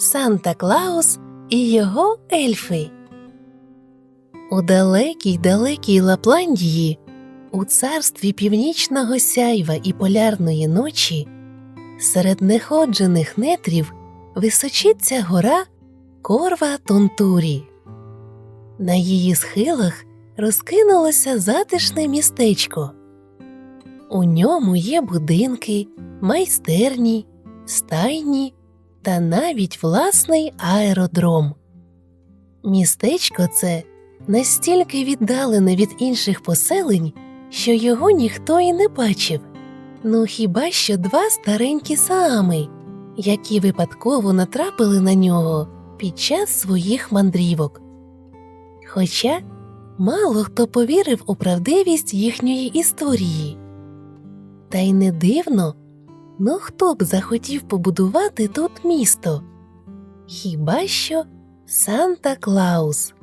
Санта Клаус і його ельфи. У далекій далекій Лапландії, у царстві північного сяйва і полярної ночі, серед неходжених нетрів височиться гора Корва Тунтурі. На її схилах розкинулося затишне містечко. У ньому є будинки, майстерні, стайні та навіть власний аеродром. Містечко це настільки віддалене від інших поселень, що його ніхто і не бачив. Ну хіба що два старенькі саами, які випадково натрапили на нього під час своїх мандрівок. Хоча мало хто повірив у правдивість їхньої історії. Та й не дивно, ну хто б захотів побудувати тут місто? Хіба що Санта Клаус.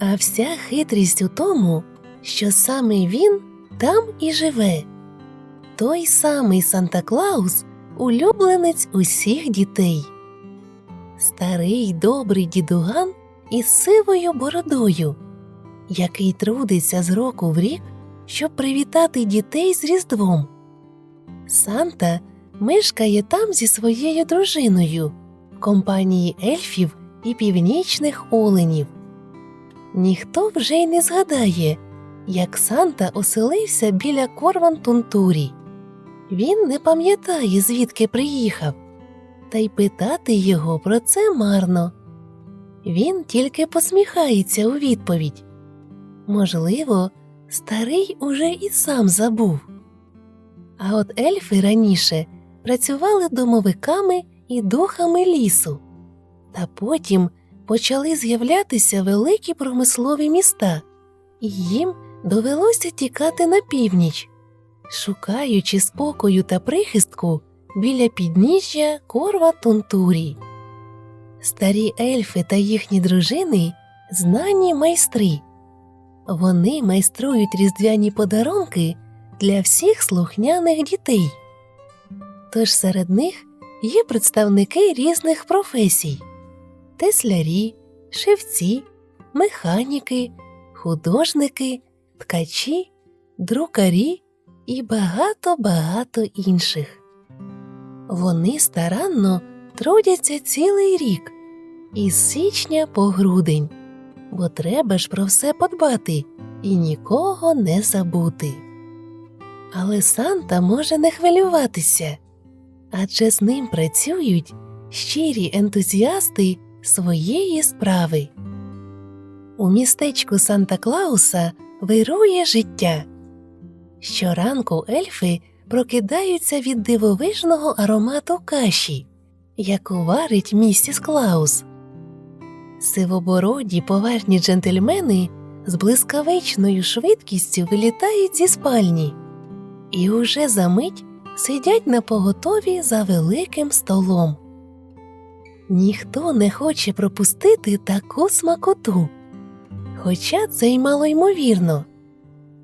А вся хитрість у тому, що саме він там і живе. Той самий Санта Клаус улюбленець усіх дітей. Старий добрий дідуган із сивою бородою, який трудиться з року в рік, щоб привітати дітей з Різдвом. Санта мешкає там зі своєю дружиною в компанії ельфів і північних оленів. Ніхто вже й не згадає, як Санта оселився біля Корван-Тунтурі. Він не пам'ятає, звідки приїхав, та й питати його про це марно. Він тільки посміхається у відповідь. Можливо, старий уже і сам забув. А от ельфи раніше працювали домовиками і духами лісу, та потім почали з'являтися великі промислові міста, і їм довелося тікати на північ, шукаючи спокою та прихистку біля підніжжя корва Тунтурі. Старі ельфи та їхні дружини знані майстри. Вони майструють різдвяні подарунки для всіх слухняних дітей. Тож серед них є представники різних професій теслярі, шивці, механіки, художники, ткачі, друкарі і багато-багато інших. Вони старанно трудяться цілий рік із січня по грудень, бо треба ж про все подбати і нікого не забути. Але Санта може не хвилюватися, адже з ним працюють щирі ентузіасти своєї справи. У містечку Санта Клауса вирує життя. Щоранку ельфи прокидаються від дивовижного аромату каші, яку варить місіс Клаус. Сивобороді поважні джентльмени з блискавичною швидкістю вилітають зі спальні і уже за мить сидять на поготові за великим столом. Ніхто не хоче пропустити таку смакоту, хоча це й малоймовірно,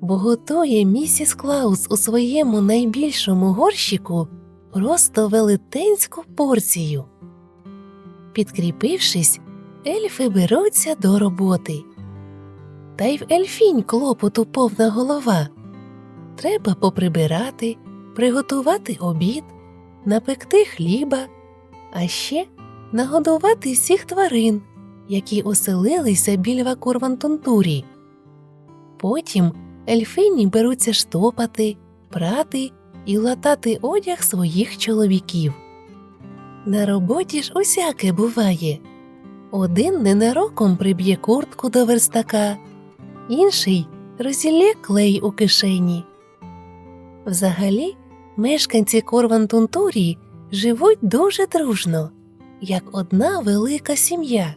бо готує місіс Клаус у своєму найбільшому горщику просто велетенську порцію. Підкріпившись, ельфи беруться до роботи. Та й в ельфінь клопоту повна голова. Треба поприбирати, приготувати обід, напекти хліба, а ще нагодувати всіх тварин, які оселилися біля Курвантунтурі. Потім ельфині беруться штопати, прати і латати одяг своїх чоловіків. На роботі ж усяке буває. Один ненароком приб'є куртку до верстака, інший розілє клей у кишені. Взагалі, мешканці Корвантунтурі живуть дуже дружно, як одна велика сім'я.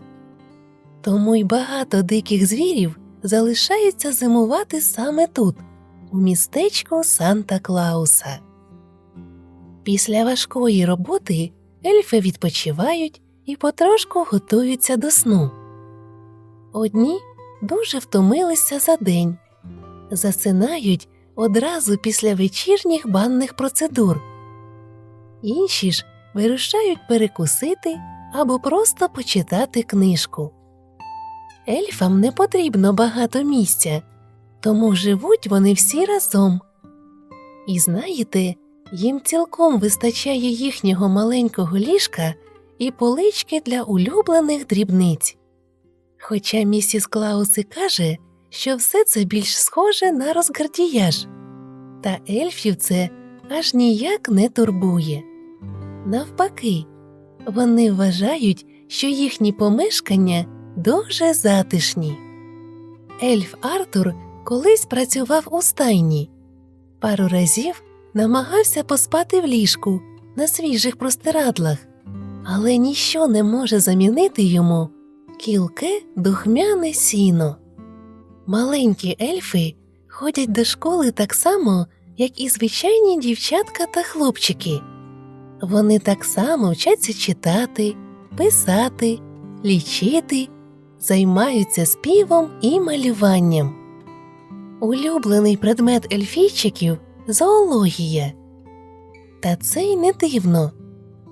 Тому й багато диких звірів залишаються зимувати саме тут, у містечку Санта Клауса. Після важкої роботи ельфи відпочивають і потрошку готуються до сну. Одні дуже втомилися за день, засинають одразу після вечірніх банних процедур. Інші ж вирушають перекусити або просто почитати книжку. Ельфам не потрібно багато місця, тому живуть вони всі разом. І знаєте, їм цілком вистачає їхнього маленького ліжка і полички для улюблених дрібниць. Хоча місіс Клаус і каже, що все це більш схоже на розгардіяж, та ельфів це аж ніяк не турбує. Навпаки, вони вважають, що їхні помешкання дуже затишні. Ельф Артур колись працював у стайні, пару разів намагався поспати в ліжку на свіжих простирадлах, але ніщо не може замінити йому кілке духмяне сіно. Маленькі ельфи ходять до школи так само, як і звичайні дівчатка та хлопчики. Вони так само вчаться читати, писати, лічити, займаються співом і малюванням. Улюблений предмет ельфійчиків зоологія. Та це й не дивно.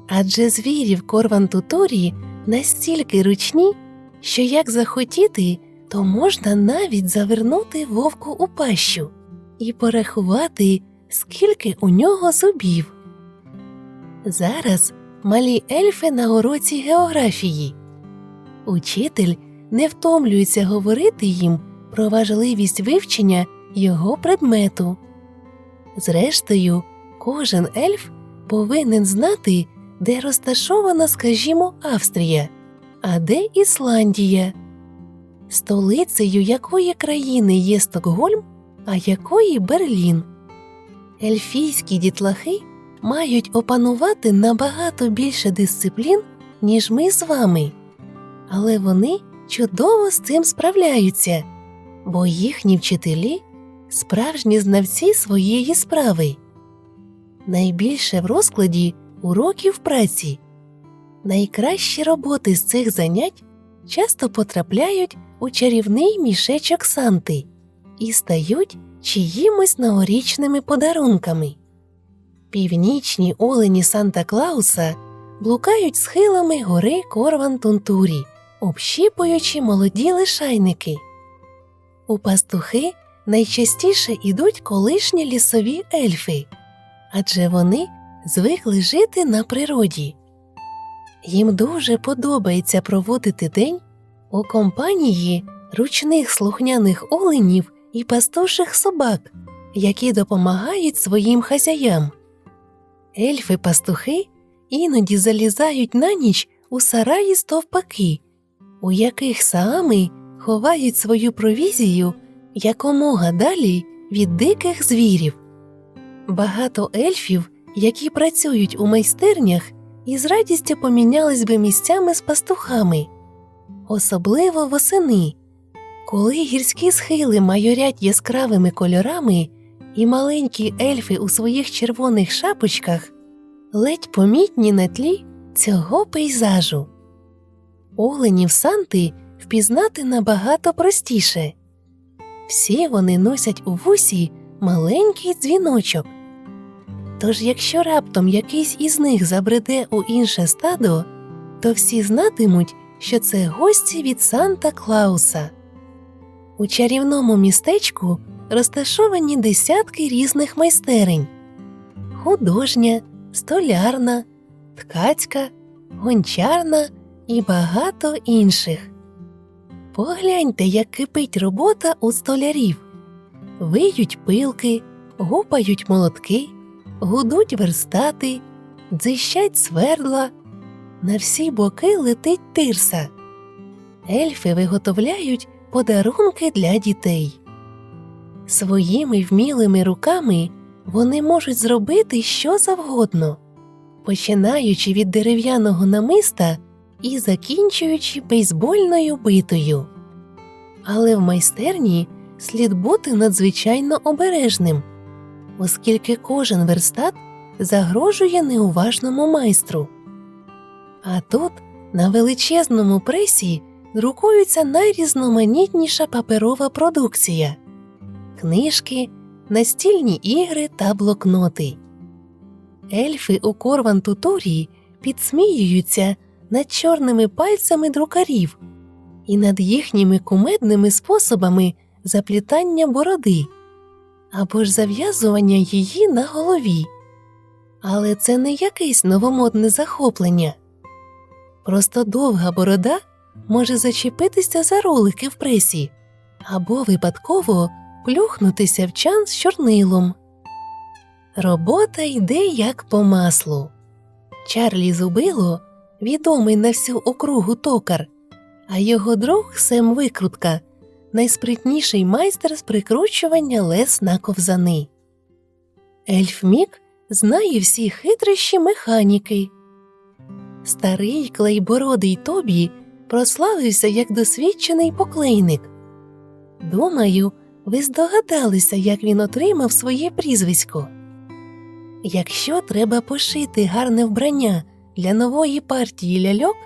Адже звірі в Корвантуторії настільки ручні, що як захотіти, то можна навіть завернути вовку у пащу і порахувати, скільки у нього зубів. Зараз малі ельфи на уроці географії. Учитель не втомлюється говорити їм про важливість вивчення його предмету. Зрештою, кожен ельф повинен знати, де розташована, скажімо, Австрія, а де Ісландія, столицею якої країни є Стокгольм, а якої Берлін. Ельфійські дітлахи мають опанувати набагато більше дисциплін, ніж ми з вами, але вони чудово з цим справляються, бо їхні вчителі справжні знавці своєї справи. Найбільше в розкладі уроків праці. Найкращі роботи з цих занять часто потрапляють у чарівний мішечок Санти і стають чиїмось новорічними подарунками. Північні олені Санта Клауса блукають схилами гори Корван Тунтурі, общіпуючи молоді лишайники. У пастухи найчастіше ідуть колишні лісові ельфи, адже вони звикли жити на природі. Їм дуже подобається проводити день у компанії ручних слухняних оленів і пастуших собак, які допомагають своїм хазяям. Ельфи-пастухи іноді залізають на ніч у сараї стовпаки, у яких саами ховають свою провізію якомога далі від диких звірів. Багато ельфів, які працюють у майстернях, із радістю помінялись би місцями з пастухами, особливо восени, коли гірські схили майорять яскравими кольорами, і маленькі ельфи у своїх червоних шапочках ледь помітні на тлі цього пейзажу. Оленів Санти впізнати набагато простіше. Всі вони носять у вусі маленький дзвіночок. Тож, якщо раптом якийсь із них забреде у інше стадо, то всі знатимуть, що це гості від Санта Клауса. У чарівному містечку розташовані десятки різних майстерень художня, столярна, ткацька, гончарна і багато інших. Погляньте, як кипить робота у столярів. Виють пилки, гупають молотки, гудуть верстати, дзищать свердла. На всі боки летить тирса. Ельфи виготовляють подарунки для дітей. Своїми вмілими руками вони можуть зробити що завгодно, починаючи від дерев'яного намиста і закінчуючи бейсбольною битою. Але в майстерні слід бути надзвичайно обережним, оскільки кожен верстат загрожує неуважному майстру. А тут на величезному пресі друкується найрізноманітніша паперова продукція книжки, настільні ігри та блокноти. Ельфи у Корван Туторії підсміюються над чорними пальцями друкарів і над їхніми кумедними способами заплітання бороди або ж зав'язування її на голові. Але це не якесь новомодне захоплення. Просто довга борода може зачепитися за ролики в пресі або випадково плюхнутися в чан з чорнилом. Робота йде як по маслу. Чарлі Зубило відомий на всю округу токар, а його друг Сем Викрутка найспритніший майстер з прикручування лес на ковзани. Ельф Мік знає всі хитрощі механіки. Старий клейбородий Тобі прославився як досвідчений поклейник. Думаю, ви здогадалися, як він отримав своє прізвисько. Якщо треба пошити гарне вбрання для нової партії ляльок,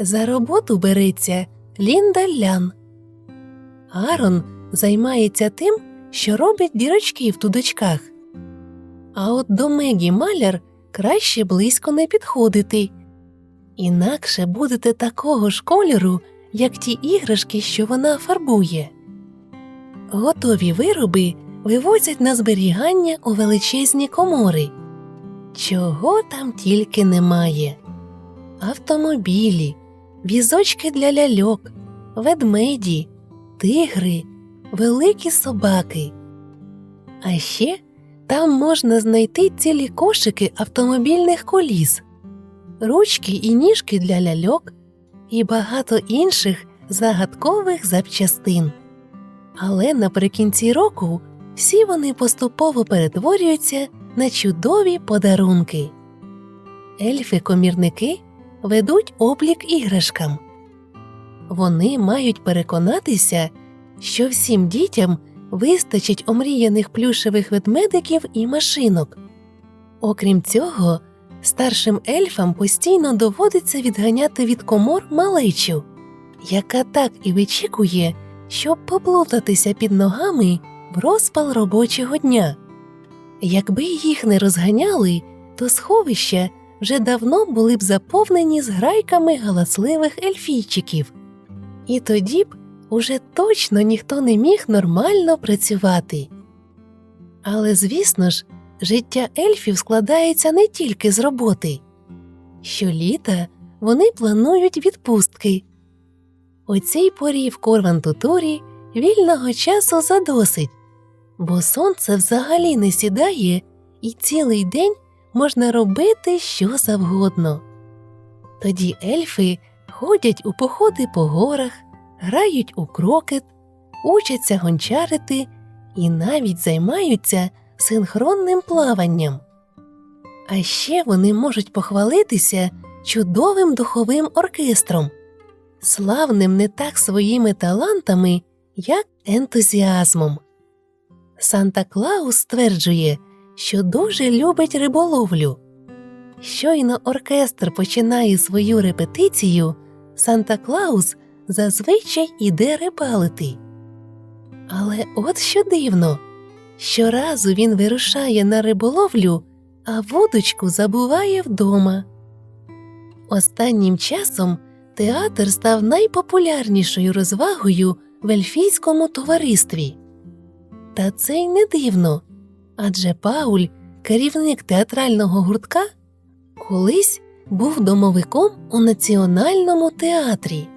за роботу береться Лінда Лян. Арон займається тим, що робить дірочки в тудочках. А от до Мегі Маляр краще близько не підходити. Інакше будете такого ж кольору, як ті іграшки, що вона фарбує. Готові вироби вивозять на зберігання у величезні комори. Чого там тільки немає автомобілі, візочки для ляльок, ведмеді, тигри, великі собаки. А ще там можна знайти цілі кошики автомобільних коліс, ручки і ніжки для ляльок і багато інших загадкових запчастин. Але наприкінці року всі вони поступово перетворюються на чудові подарунки. Ельфи-комірники ведуть облік іграшкам. Вони мають переконатися, що всім дітям вистачить омріяних плюшевих ведмедиків і машинок. Окрім цього, старшим ельфам постійно доводиться відганяти від комор малечу, яка так і вичікує, щоб поплутатися під ногами в розпал робочого дня. Якби їх не розганяли, то сховища вже давно були б заповнені зграйками галасливих ельфійчиків, і тоді б уже точно ніхто не міг нормально працювати. Але, звісно ж, життя ельфів складається не тільки з роботи. Щоліта вони планують відпустки. У цій порі в Корвантутурі вільного часу задосить, бо сонце взагалі не сідає і цілий день можна робити що завгодно. Тоді ельфи ходять у походи по горах, грають у крокет, учаться гончарити і навіть займаються синхронним плаванням. А ще вони можуть похвалитися чудовим духовим оркестром, славним не так своїми талантами, як ентузіазмом. Санта Клаус стверджує, що дуже любить риболовлю. Щойно оркестр починає свою репетицію, Санта Клаус зазвичай іде рибалити. Але от що дивно, щоразу він вирушає на риболовлю, а вудочку забуває вдома. Останнім часом театр став найпопулярнішою розвагою в ельфійському товаристві. Та це й не дивно адже Пауль, керівник театрального гуртка, колись був домовиком у національному театрі.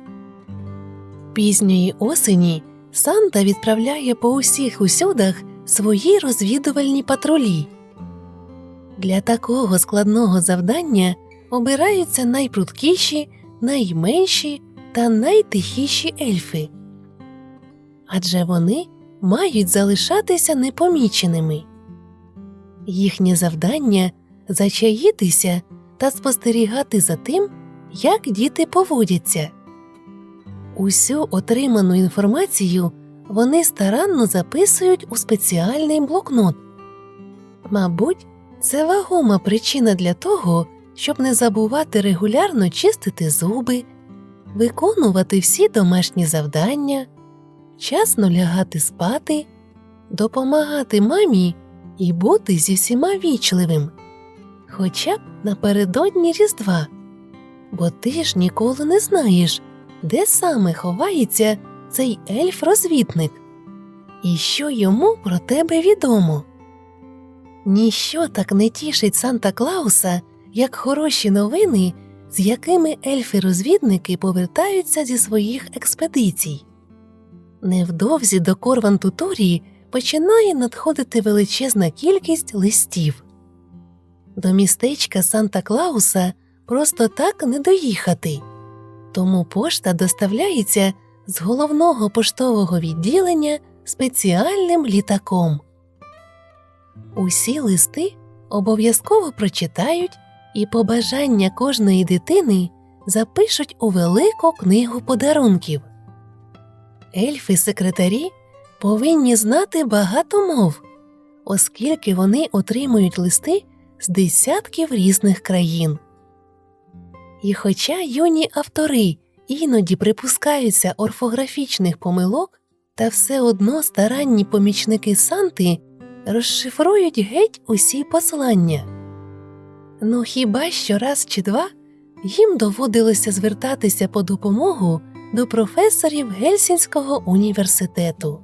Пізньої осені Санта відправляє по усіх усюдах свої розвідувальні патрулі. Для такого складного завдання обираються найпрудкіші, найменші та найтихіші ельфи. Адже вони мають залишатися непоміченими. Їхнє завдання зачаїтися та спостерігати за тим, як діти поводяться. Усю отриману інформацію вони старанно записують у спеціальний блокнот. Мабуть, це вагома причина для того, щоб не забувати регулярно чистити зуби, виконувати всі домашні завдання, часно лягати спати, допомагати мамі і бути зі всіма вічливим, хоча б напередодні Різдва. бо ти ж ніколи не знаєш, де саме ховається цей ельф-розвідник, і що йому про тебе відомо. Ніщо так не тішить Санта Клауса, як хороші новини, з якими ельфи-розвідники повертаються зі своїх експедицій. Невдовзі до Корван Туторії починає надходити величезна кількість листів. До містечка Санта Клауса просто так не доїхати, тому пошта доставляється з головного поштового відділення спеціальним літаком. Усі листи обов'язково прочитають і побажання кожної дитини запишуть у велику книгу подарунків. Ельфи-секретарі повинні знати багато мов, оскільки вони отримують листи з десятків різних країн. І хоча юні автори іноді припускаються орфографічних помилок, та все одно старанні помічники Санти розшифрують геть усі послання. Ну хіба що раз чи два їм доводилося звертатися по допомогу до професорів Гельсінського університету.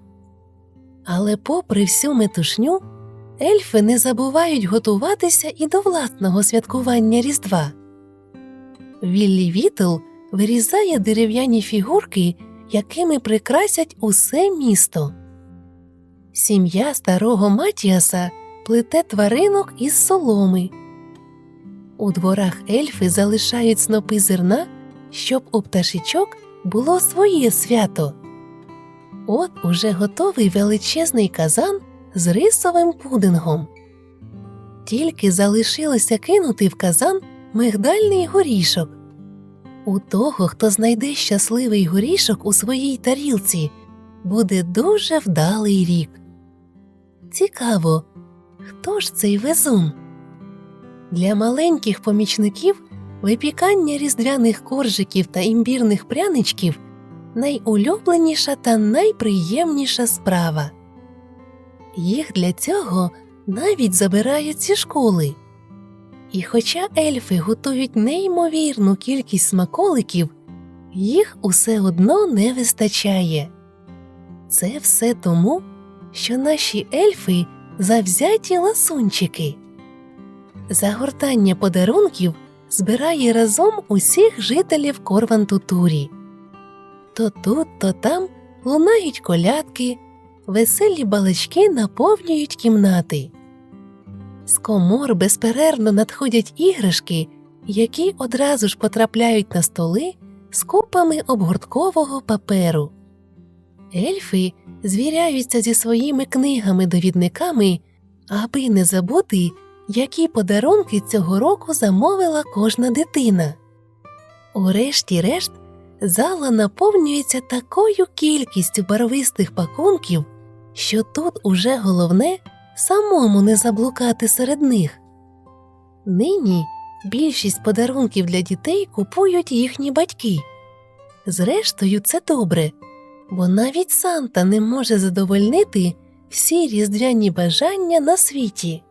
Але, попри всю метушню, ельфи не забувають готуватися і до власного святкування Різдва. Віллі Вітл вирізає дерев'яні фігурки, якими прикрасять усе місто. Сім'я старого Матіаса плете тваринок із соломи. У дворах ельфи залишають снопи зерна, щоб у пташечок було своє свято. От уже готовий величезний казан з рисовим пудингом. Тільки залишилося кинути в казан мигдальний горішок. У того, хто знайде щасливий горішок у своїй тарілці, буде дуже вдалий рік. Цікаво, хто ж цей везун? Для маленьких помічників випікання різдвяних коржиків та імбірних пряничків найулюбленіша та найприємніша справа. Їх для цього навіть забирають зі школи. І хоча ельфи готують неймовірну кількість смаколиків, їх усе одно не вистачає. Це все тому, що наші ельфи завзяті ласунчики. Загортання подарунків збирає разом усіх жителів Корвантутурі. То тут, то там лунають колядки, веселі балачки наповнюють кімнати. З комор безперервно надходять іграшки, які одразу ж потрапляють на столи з купами обгорткового паперу. Ельфи звіряються зі своїми книгами-довідниками, аби не забути, які подарунки цього року замовила кожна дитина. Урешті-решт, зала наповнюється такою кількістю барвистих пакунків, що тут уже головне самому не заблукати серед них. Нині більшість подарунків для дітей купують їхні батьки. Зрештою, це добре, бо навіть Санта не може задовольнити всі різдвяні бажання на світі.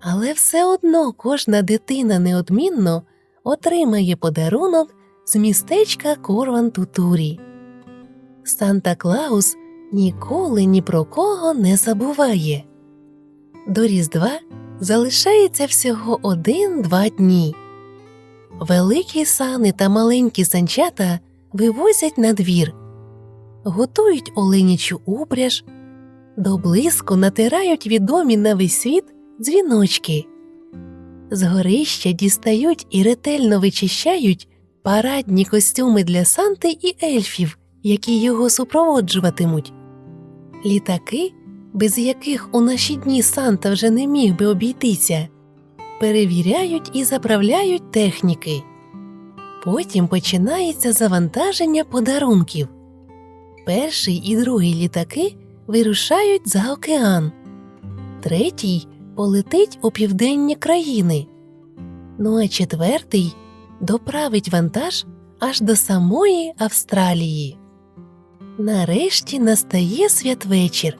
Але все одно кожна дитина неодмінно отримає подарунок з містечка Корван Тутурі. Санта Клаус ніколи ні про кого не забуває. До Різдва залишається всього один-два дні. Великі сани та маленькі санчата вивозять на двір, готують оленячу упряж, до блиску натирають відомі на весь світ дзвіночки. З горища дістають і ретельно вичищають парадні костюми для Санти і ельфів, які його супроводжуватимуть. Літаки, без яких у наші дні Санта вже не міг би обійтися, перевіряють і заправляють техніки. Потім починається завантаження подарунків. Перший і другий літаки вирушають за океан, третій полетить у південні країни. Ну а четвертий доправить вантаж аж до самої Австралії. Нарешті настає святвечір.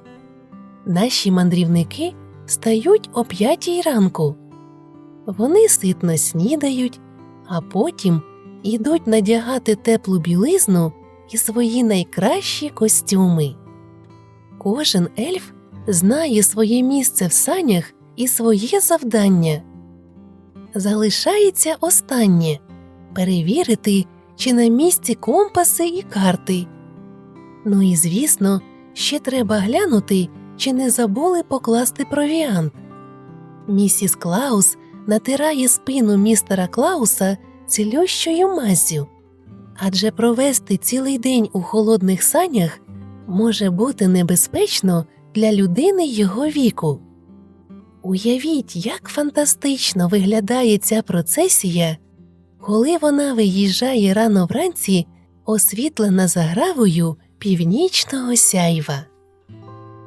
Наші мандрівники стають о п'ятій ранку. Вони ситно снідають, а потім ідуть надягати теплу білизну і свої найкращі костюми. Кожен ельф знає своє місце в санях і своє завдання. Залишається останнє перевірити, чи на місці компаси і карти. Ну і звісно, ще треба глянути, чи не забули покласти провіант. Місіс Клаус натирає спину містера Клауса цілющою маззю, адже провести цілий день у холодних санях може бути небезпечно для людини його віку. Уявіть, як фантастично виглядає ця процесія, коли вона виїжджає рано вранці, освітлена загравою північного сяйва.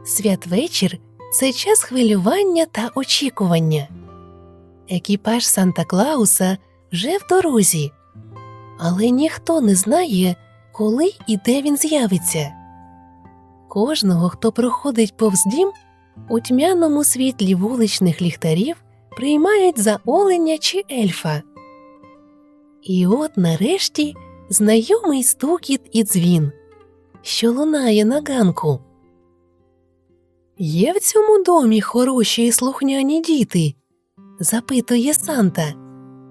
Святвечір це час хвилювання та очікування. Екіпаж Санта Клауса вже в дорозі, але ніхто не знає, коли і де він з'явиться. Кожного, хто проходить повз дім, у тьмяному світлі вуличних ліхтарів приймають за оленя чи ельфа. І от нарешті знайомий стукіт і дзвін, що лунає на ганку. Є в цьому домі хороші і слухняні діти? запитує Санта,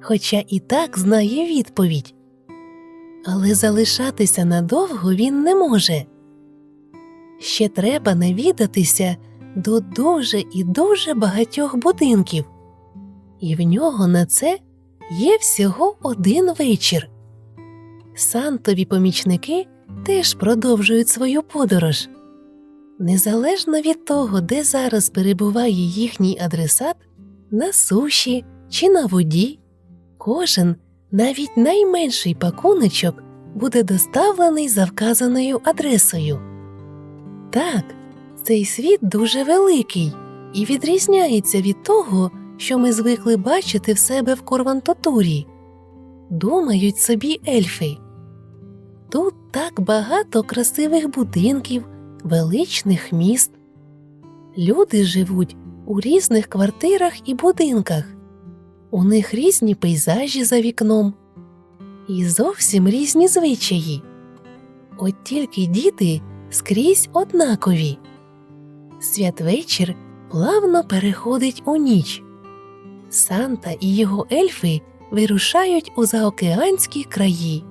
хоча і так знає відповідь. Але залишатися надовго він не може. Ще треба навідатися до дуже і дуже багатьох будинків, і в нього на це є всього один вечір. Сантові помічники теж продовжують свою подорож. Незалежно від того, де зараз перебуває їхній адресат, на суші чи на воді, кожен, навіть найменший пакуночок, буде доставлений за вказаною адресою. Так, цей світ дуже великий і відрізняється від того, що ми звикли бачити в себе в Корвантотурі. Думають собі ельфи. Тут так багато красивих будинків, величних міст. Люди живуть у різних квартирах і будинках. У них різні пейзажі за вікном і зовсім різні звичаї. От тільки діти скрізь однакові. Святвечір плавно переходить у ніч. Санта і його ельфи вирушають у заокеанські краї.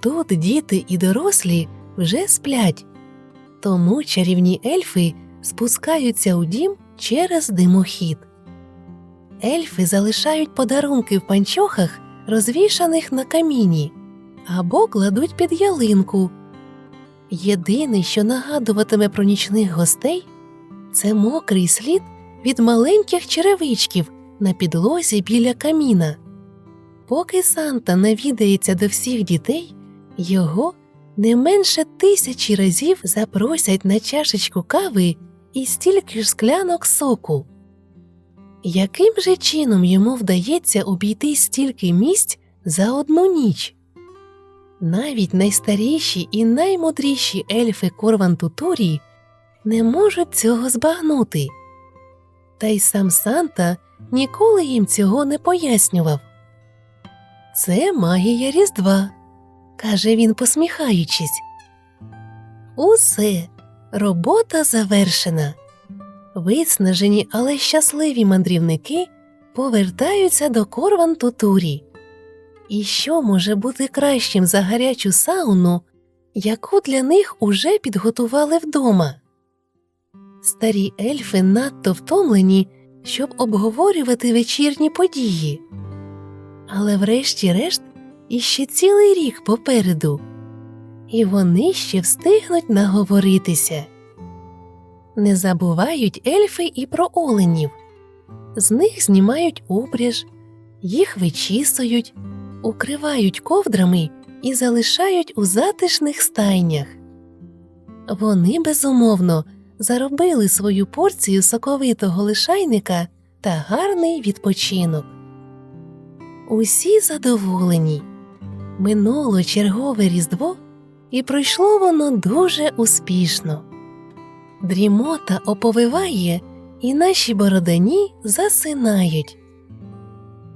Тут діти і дорослі вже сплять, тому чарівні ельфи спускаються у дім через димохід. Ельфи залишають подарунки в панчохах, розвішаних на каміні, або кладуть під ялинку. Єдине, що нагадуватиме про нічних гостей, це мокрий слід від маленьких черевичків на підлозі біля каміна. Поки Санта навідається до всіх дітей, його не менше тисячі разів запросять на чашечку кави і стільки ж склянок соку. Яким же чином йому вдається обійти стільки місць за одну ніч? Навіть найстаріші і наймудріші ельфи Корвантутурі не можуть цього збагнути. Та й сам Санта ніколи їм цього не пояснював. Це магія Різдва, каже він, посміхаючись. Усе, робота завершена. Виснажені, але щасливі мандрівники повертаються до Корвантутурі. І що може бути кращим за гарячу сауну, яку для них уже підготували вдома? Старі ельфи надто втомлені, щоб обговорювати вечірні події. Але врешті-решт іще цілий рік попереду, і вони ще встигнуть наговоритися. Не забувають ельфи і про оленів. З них знімають упряж, їх вичісують, укривають ковдрами і залишають у затишних стайнях. Вони безумовно заробили свою порцію соковитого лишайника та гарний відпочинок. Усі задоволені. Минуло чергове різдво, і пройшло воно дуже успішно. Дрімота оповиває, і наші бородані засинають.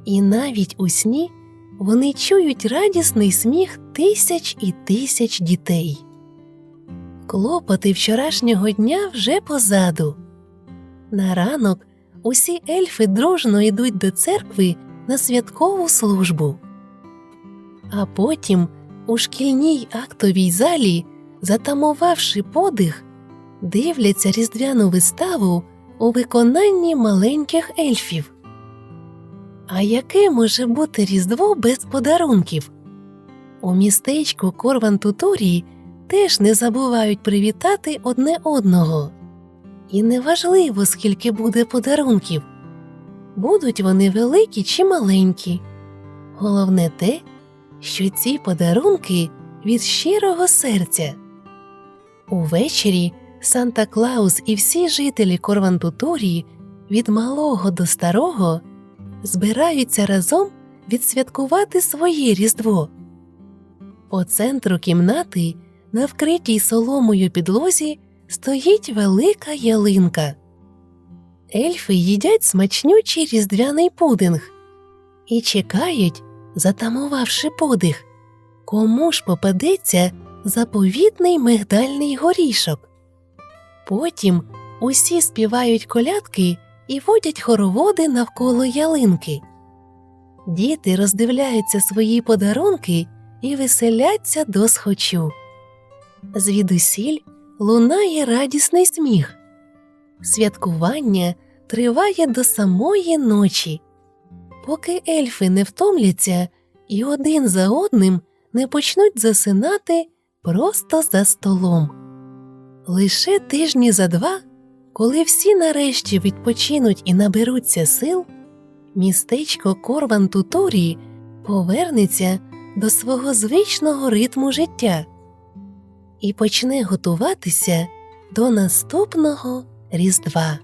І навіть у сні вони чують радісний сміх тисяч і тисяч дітей. Клопоти вчорашнього дня вже позаду. На ранок усі ельфи дружно йдуть до церкви на святкову службу. А потім у шкільній актовій залі, затамувавши подих, дивляться різдвяну виставу у виконанні маленьких ельфів. А яке може бути Різдво без подарунків? У містечку Корвантуторії теж не забувають привітати одне одного. І неважливо, скільки буде подарунків, будуть вони великі чи маленькі. Головне те, що ці подарунки від щирого серця. Увечері Санта Клаус і всі жителі Корвантуторії від малого до старого збираються разом відсвяткувати своє Різдво. По центру кімнати на вкритій соломою підлозі стоїть велика ялинка. Ельфи їдять смачнючий різдвяний пудинг і чекають, затамувавши подих, кому ж попадеться заповітний мигдальний горішок. Потім усі співають колядки і водять хороводи навколо ялинки. Діти роздивляються свої подарунки і веселяться до схочу. Звідусіль лунає радісний сміх. Святкування триває до самої ночі, поки ельфи не втомляться і один за одним не почнуть засинати просто за столом. Лише тижні за два, коли всі нарешті відпочинуть і наберуться сил, містечко Корван Туторії повернеться до свого звичного ритму життя і почне готуватися до наступного Різдва.